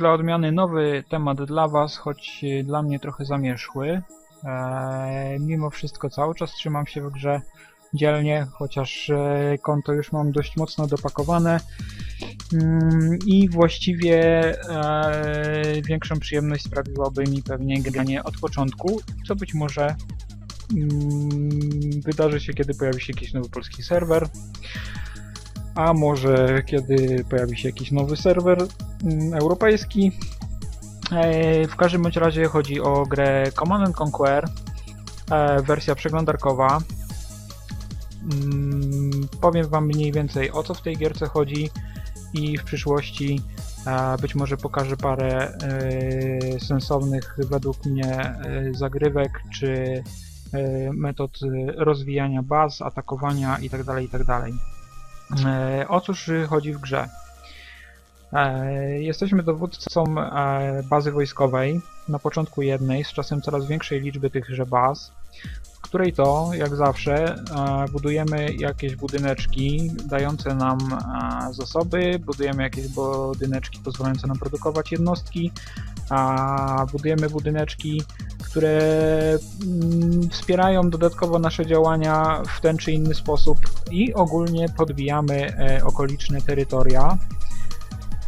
Dla odmiany nowy temat dla Was, choć dla mnie trochę zamierzchły. Eee, mimo wszystko cały czas trzymam się w grze dzielnie, chociaż e, konto już mam dość mocno dopakowane. Mm, I właściwie e, większą przyjemność sprawiłoby mi pewnie granie od początku, co być może mm, wydarzy się, kiedy pojawi się jakiś nowy polski serwer. A może kiedy pojawi się jakiś nowy serwer europejski. E, W każdym bądź razie chodzi o grę Command and Conquer, e, wersja przeglądarkowa. Mm, Powiem wam mniej więcej o co w tej gierce chodzi i w przyszłości być może pokażę parę e, sensownych według mnie zagrywek czy metod rozwijania baz, atakowania itd. itd. E, O cóż chodzi w grze? E, Jesteśmy dowódcą e, bazy wojskowej, na początku jednej, z czasem coraz większej liczby tychże baz, w której to, jak zawsze, e, budujemy jakieś budyneczki dające nam zasoby, budujemy jakieś budyneczki pozwalające nam produkować jednostki, budujemy budyneczki, które mm, wspierają dodatkowo nasze działania w ten czy inny sposób i ogólnie podbijamy okoliczne terytoria.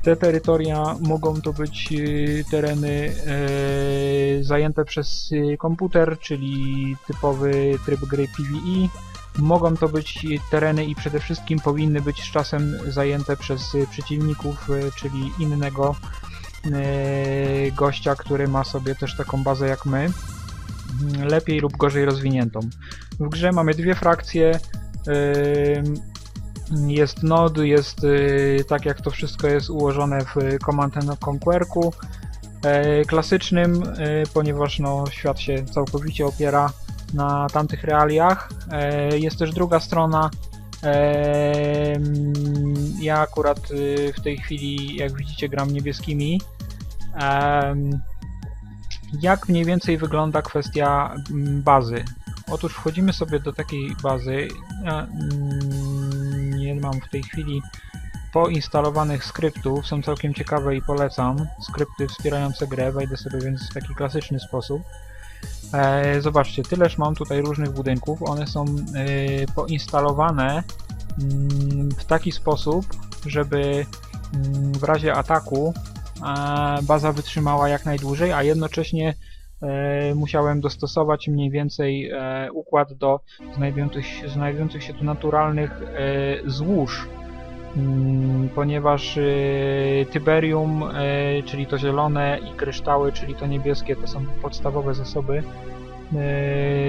Te terytoria mogą to być e, tereny e, zajęte przez e, komputer, czyli typowy tryb gry PvE. Mogą to być tereny i przede wszystkim powinny być z czasem zajęte przez przeciwników, czyli innego gościa, który ma sobie też taką bazę jak my, lepiej lub gorzej rozwiniętą. W grze mamy dwie frakcje. Jest nod, jest y, tak jak to wszystko jest ułożone w Command and Conquerku e, klasycznym, y, ponieważ no, świat się całkowicie opiera na tamtych realiach. E, Jest też druga strona. Em, Ja akurat y, w tej chwili, jak widzicie, gram niebieskimi. Jak mniej więcej wygląda kwestia mm, bazy? Otóż wchodzimy sobie do takiej bazy. Mam w tej chwili poinstalowanych skryptów, są całkiem ciekawe i polecam. Skrypty wspierające grę, wejdę sobie więc w taki klasyczny sposób. E, zobaczcie, tyleż mam tutaj różnych budynków, one są e, poinstalowane mm, w taki sposób, żeby mm, w razie ataku baza wytrzymała jak najdłużej, a jednocześnie musiałem dostosować mniej więcej e, układ do znajdujących, się- znajdujących się tu naturalnych e, złóż, Mm, ponieważ e, Tyberium, e, czyli to zielone i kryształy, czyli to niebieskie, to są podstawowe zasoby, e,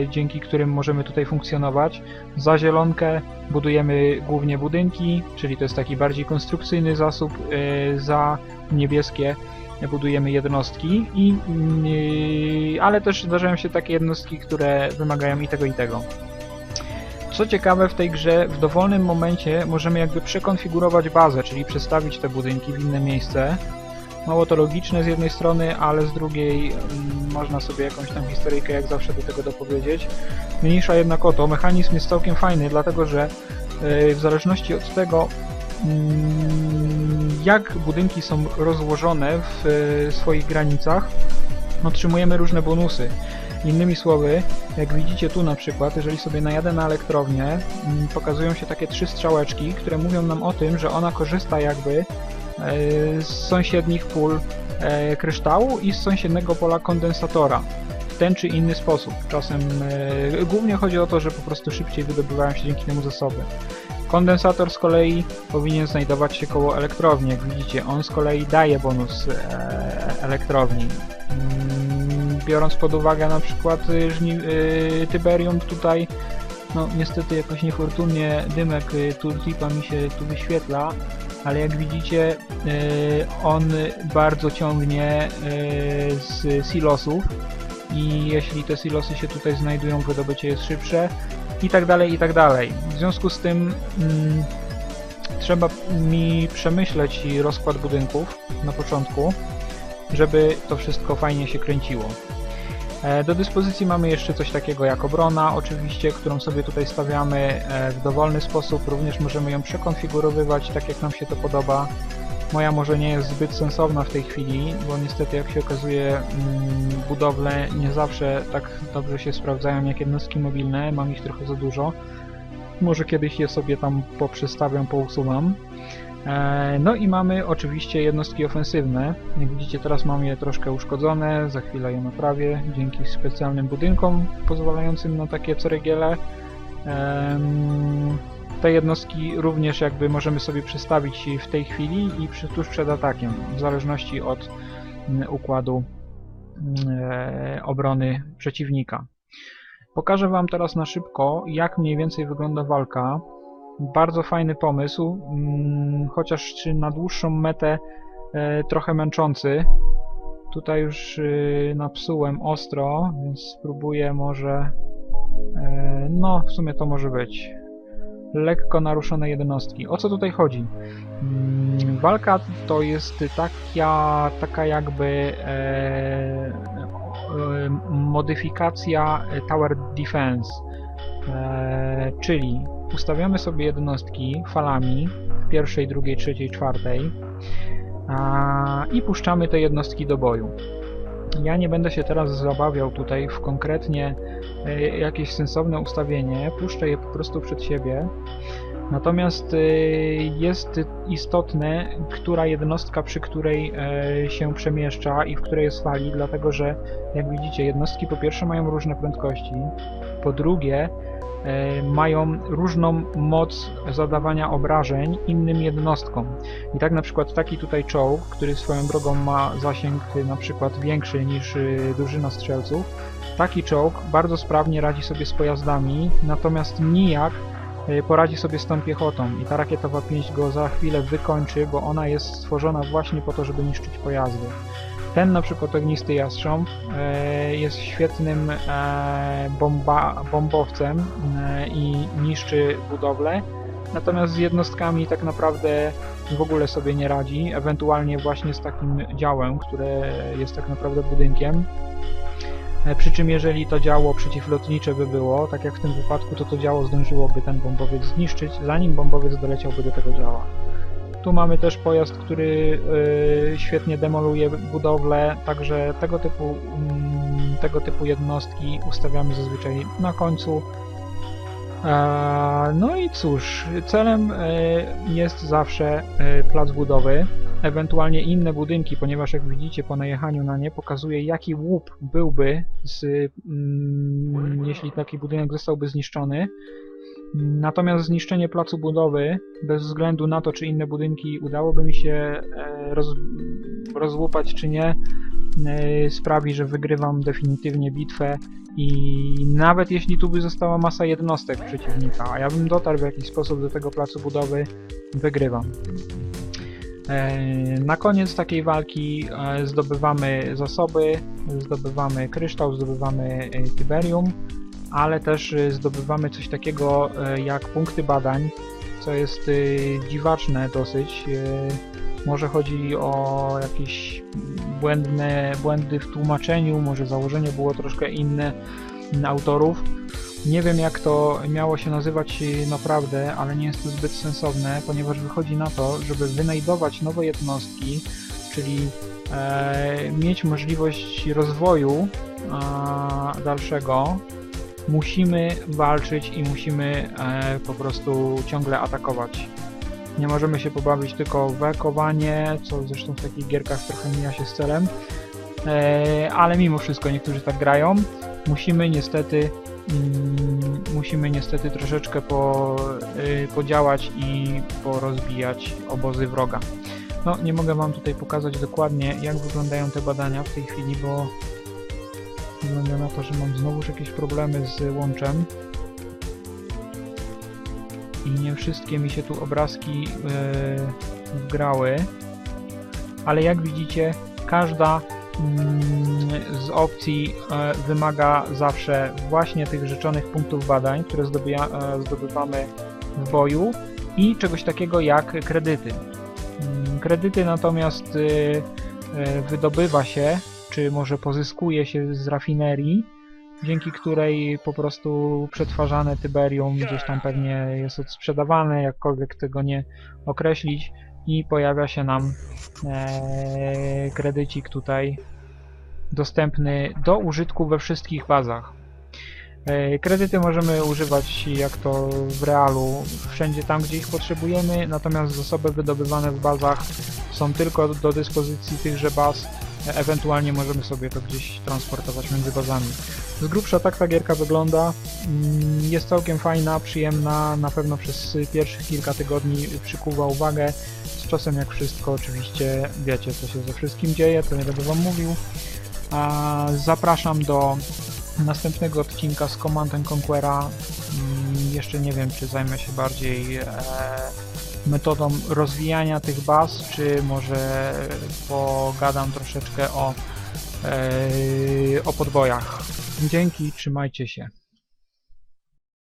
dzięki którym możemy tutaj funkcjonować. Za zielonkę budujemy głównie budynki, czyli to jest taki bardziej konstrukcyjny zasób, e, za niebieskie budujemy jednostki, i, i, ale też zdarzają się takie jednostki, które wymagają i tego i tego. Co ciekawe w tej grze, w dowolnym momencie możemy jakby przekonfigurować bazę, czyli przestawić te budynki w inne miejsce. Mało to logiczne z jednej strony, ale z drugiej mm, można sobie jakąś tam historyjkę jak zawsze do tego dopowiedzieć. Mniejsza jednak o to, mechanizm jest całkiem fajny, dlatego że yy, w zależności od tego mm, jak budynki są rozłożone w yy, swoich granicach, otrzymujemy różne bonusy. Innymi słowy, jak widzicie tu na przykład, jeżeli sobie najadę na elektrownię, mm, pokazują się takie trzy strzałeczki, które mówią nam o tym, że ona korzysta jakby e, z sąsiednich pól e, kryształu i z sąsiedniego pola kondensatora w ten czy inny sposób. Czasem e, głównie chodzi o to, że po prostu szybciej wydobywają się dzięki temu zasoby. Kondensator z kolei powinien znajdować się koło elektrowni. Jak widzicie, on z kolei daje bonus elektrowni. Biorąc pod uwagę na przykład y, żni- y, Tyberium tutaj No niestety jakoś niefortunnie dymek y, tooltipa mi się tu wyświetla, ale jak widzicie on bardzo ciągnie z silosów i jeśli te silosy się tutaj znajdują, wydobycie jest szybsze i tak dalej, i tak dalej. W związku z tym mm, trzeba mi przemyśleć rozkład budynków na początku, żeby to wszystko fajnie się kręciło. E, Do dyspozycji mamy jeszcze coś takiego jak obrona, oczywiście, którą sobie tutaj stawiamy e, w dowolny sposób. Również możemy ją przekonfigurowywać tak jak nam się to podoba. Moja może nie jest zbyt sensowna w tej chwili, bo niestety jak się okazuje mm, budowle nie zawsze tak dobrze się sprawdzają jak jednostki mobilne, mam ich trochę za dużo. Może kiedyś je sobie tam poprzestawiam, pousuwam. E, No i mamy oczywiście jednostki ofensywne. Jak widzicie teraz mam je troszkę uszkodzone, za chwilę je naprawię dzięki specjalnym budynkom pozwalającym na takie ceregiele. Te jednostki również jakby możemy sobie przestawić w tej chwili i tuż przed atakiem, w zależności od mm, układu mm, e, obrony przeciwnika. Pokażę Wam teraz na szybko, jak mniej więcej wygląda walka. Bardzo fajny pomysł, mm, chociaż czy na dłuższą metę e, trochę męczący. Tutaj już y, napsułem ostro, więc spróbuję może... E, no, w sumie to może być. Lekko naruszone jednostki. O co tutaj chodzi? Mm, Walka to jest taka, taka jakby e, modyfikacja Tower Defense. E, czyli ustawiamy sobie jednostki falami w pierwszej, drugiej, trzeciej, czwartej a, i puszczamy te jednostki do boju. Ja nie będę się teraz zabawiał tutaj w konkretnie e, jakieś sensowne ustawienie, puszczę je po prostu przed siebie. Natomiast e, jest istotne, która jednostka przy której e, się przemieszcza i w której jest fali, dlatego że jak widzicie jednostki po pierwsze mają różne prędkości, po drugie e, mają różną moc zadawania obrażeń innym jednostkom. I tak na przykład taki tutaj czołg, który swoją drogą ma zasięg y, na przykład większy niż y, drużyna strzelców, taki czołg bardzo sprawnie radzi sobie z pojazdami, natomiast nijak y, poradzi sobie z tą piechotą i ta rakietowa pięść go za chwilę wykończy, bo ona jest stworzona właśnie po to, żeby niszczyć pojazdy. Ten na przykład ognisty jastrząb e, jest świetnym e, bomba, bombowcem e, i niszczy budowle, natomiast z jednostkami tak naprawdę w ogóle sobie nie radzi, ewentualnie właśnie z takim działem, które jest tak naprawdę budynkiem. E, Przy czym jeżeli to działo przeciwlotnicze by było, tak jak w tym wypadku, to to działo zdążyłoby ten bombowiec zniszczyć, zanim bombowiec doleciałby do tego działa. Tu mamy też pojazd, który y, świetnie demoluje budowlę, także tego typu, mm, tego typu jednostki ustawiamy zazwyczaj na końcu. No i cóż, celem e, jest zawsze e, plac budowy, ewentualnie inne budynki, ponieważ jak widzicie po najechaniu na nie pokazuje jaki łup byłby, z, mm, jeśli taki budynek zostałby zniszczony. Natomiast zniszczenie placu budowy, bez względu na to, czy inne budynki udałoby mi się e, roz, rozłupać, czy nie, sprawi, że wygrywam definitywnie bitwę i nawet jeśli tu by została masa jednostek przeciwnika, a ja bym dotarł w jakiś sposób do tego placu budowy, wygrywam. E, Na koniec takiej walki e, zdobywamy zasoby, zdobywamy kryształ, zdobywamy e, tiberium, ale też e, zdobywamy coś takiego e, jak punkty badań, co jest e, dziwaczne dosyć. E, Może chodzi o jakieś błędne błędy w tłumaczeniu, może założenie było troszkę inne autorów. Nie wiem jak to miało się nazywać e, naprawdę, ale nie jest to zbyt sensowne, ponieważ wychodzi na to, żeby wynajdować nowe jednostki, czyli e, mieć możliwość rozwoju a, dalszego, musimy walczyć i musimy e, po prostu ciągle atakować. Nie możemy się pobawić tylko w wekowanie, co zresztą w takich gierkach trochę mija się z celem, e, ale mimo wszystko niektórzy tak grają. Musimy niestety mm, musimy niestety troszeczkę po, y, podziałać i porozbijać obozy wroga. No, nie mogę wam tutaj pokazać dokładnie jak wyglądają te badania w tej chwili, bo wygląda na to, że mam znowuż jakieś problemy z łączem. I nie wszystkie mi się tu obrazki e, wgrały, ale jak widzicie, każda mm, z opcji e, wymaga zawsze właśnie tych rzeczonych punktów badań, które e, zdobywamy w boju i czegoś takiego jak kredyty. Mm, Kredyty natomiast wydobywa się, czy może pozyskuje się z rafinerii, dzięki której po prostu przetwarzane tyberium gdzieś tam pewnie jest odsprzedawane, jakkolwiek tego nie określić. I pojawia się nam e, kredycik tutaj dostępny do użytku we wszystkich bazach. E, Kredyty możemy używać jak to w realu. Wszędzie tam, gdzie ich potrzebujemy, natomiast zasoby wydobywane w bazach są tylko do dyspozycji tychże baz, ewentualnie możemy sobie to gdzieś transportować między bazami. Z grubsza tak ta gierka wygląda, Mm, jest całkiem fajna, przyjemna, na pewno przez pierwszych kilka tygodni przykuwa uwagę, z czasem jak wszystko oczywiście wiecie co się ze wszystkim dzieje, to nie będę wam mówił. Zapraszam do następnego odcinka z Command and Conquera. Mm, Jeszcze nie wiem, czy zajmę się bardziej e, metodą rozwijania tych baz, czy może pogadam troszeczkę o, e, o podbojach. Dzięki, trzymajcie się.